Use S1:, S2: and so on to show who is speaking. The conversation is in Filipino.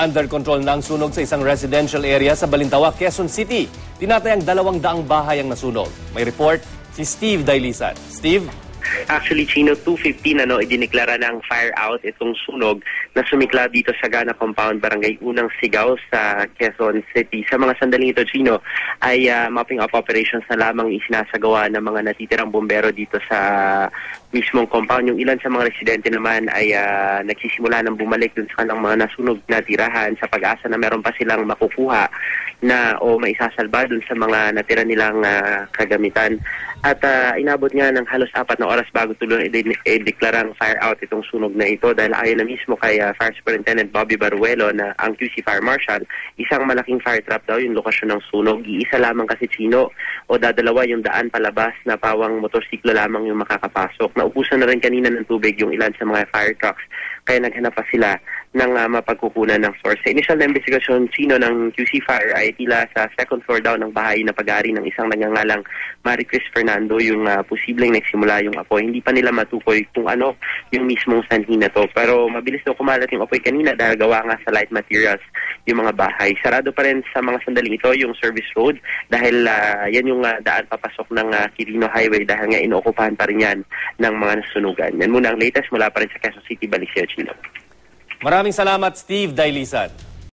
S1: Under control na sunog sa isang residential area sa Balintawak, Quezon City. Tinatayang dalawang daang bahay ang nasunog. May report si Steve Dailisan. Steve?
S2: Actually, Chino, 2.15, ano, idineklara ng fire out itong sunog na sumikla dito sa Gana Compound, Barangay Unang Sigaw sa Quezon City. Sa mga sandaling ito, Chino, ay ah, mopping up operations na lamang isinasagawa ng mga natitirang bombero dito sa mismong compound. Yung ilan sa mga residente naman ay ah, nagsisimula ng bumalik dun sa kanilang mga nasunog na tirahan sa pag-asa na meron pa silang makukuha na o maisasalba dun sa mga natira nilang ah, kagamitan. At ah, inabot nga ng halos apat na oras bago tuloy i-deklarang fire out itong sunog na ito dahil ayon na mismo kay ah, Fire Superintendent Bobby Baruelo na ang QC Fire Marshal, isang malaking fire trap daw yung lokasyon ng sunog. Iisa lamang kasi Chino o dadalawa yung daan palabas na pawang motorsiklo lamang yung makakapasok. Naubusan na rin kanina ng tubig yung ilan sa mga fire trucks kaya naghanap pa sila ng ah, mapagkukunan ng source. Sa initial na investigasyon, sino ng QC Fire ay tila sa second floor daw ng bahay na pag-ari ng isang nagngangalang Marie Chris Fernando yung ah, posibleng nagsimula yung apoy. Hindi pa nila matukoy kung ano yung mismong sanhi na to. Pero mabilis daw kumalat yung apoy kanina dahil gawa nga sa light materials yung mga bahay. Sarado pa rin sa mga sandaling ito yung service road dahil ah, yan yung ah, daan papasok ng ah, Quirino Highway dahil nga inookupahan pa rin yan ng mga nasunugan. Yan muna ang latest mula pa rin sa Quezon City, Baliseo, Chino.
S1: Maraming salamat, Steve Dailisan.